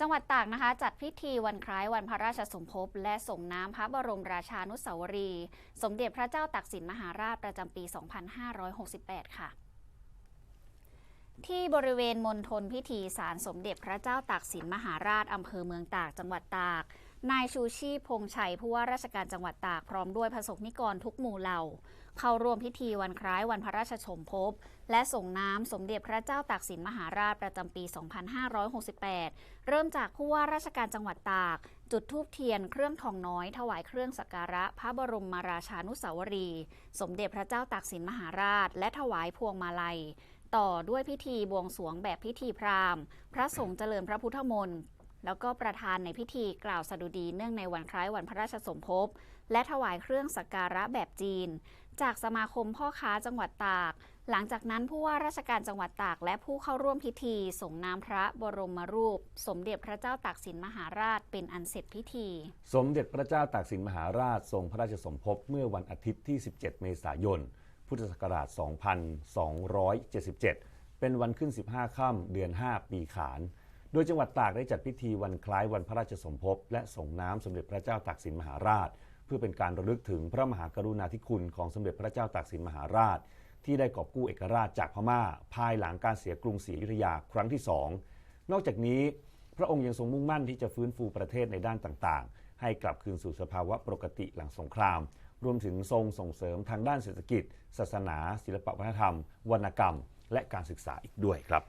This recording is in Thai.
จังหวัดตากนะคะจัดพิธีวันคล้ายวันพระราชสมภพและส่งน้ำพระบรมราชานุสาวรี สมเด็จพระเจ้าตากสินมหาราชประจำปี 2568 ค่ะ ที่บริเวณมณฑลพิธีศาลสมเด็จพระเจ้าตากสินมหาราชอำเภอเมืองตากจังหวัดตาก นายชูชีพพงชัยผู้ว่าราชการจังหวัดตากพร้อมด้วยประสบนิกรทุกหมู่เหล่า เข้าร่วมพิธีวันคล้ายวันพระราชสมภพและส่งน้ำสมเด็จพระเจ้าตากสินมหาราชประจำปี 2568 เริ่มจากผู้ว่าราชการจังหวัดตาก จุดธูปเทียนเครื่องทองน้อย ถวายเครื่องสักการะพระบรมราชานุสาวรี สมเด็จพระเจ้าตากสินมหาราช และถวายพวงมาลัย ต่อด้วยพิธีบวงสรวงแบบพิธีพราหมณ์ พระสงฆ์เจริญพระพุทธมนต์แล้วก็ประธานในพิธีกล่าวสดุดีเนื่องในวันคล้ายวันพระราชสมภพ และถวายเครื่องสักการะแบบจีน จากสมาคมพ่อค้าจังหวัดตาก หลังจากนั้นผู้ว่าราชการจังหวัดตากและผู้เข้าร่วมพิธีส่งน้ำพระบรมรูป สมเด็จพระเจ้าตากสินมหาราชเป็นอันเสร็จพิธี สมเด็จพระเจ้าตากสินมหาราชทรงพระราชสมภพเมื่อวันอาทิตย์ที่ 17 เมษายน พุทธศักราช 2277 เป็นวันขึ้น 15 ค่ำเดือน 5 ปีขาน โดยจังหวัดตากได้จัดพิธีวันคล้ายวันพระราชสมภพ และส่งน้ำสมเด็จพระเจ้าตากสินมหาราช เพื่อเป็นการระลึกถึงพระมหากรุณาธิคุณของสมเด็จพระเจ้าตากสินมหาราช ที่ได้กอบกู้เอกราชจากพม่า ภายหลังการเสียกรุงศรีอยุธยาครั้งที่สอง นอกจากนี้พระองค์ยังทรงมุ่งมั่นที่จะฟื้นฟูประเทศในด้านต่างๆ ให้กลับคืนสู่สภาวะปกติหลังสงคราม รวมถึงทรงส่งเสริมทางด้านเศรษฐกิจ ศาสนา ศิลปวัฒนธรรม วรรณกรรม และการศึกษาอีกด้วยครับ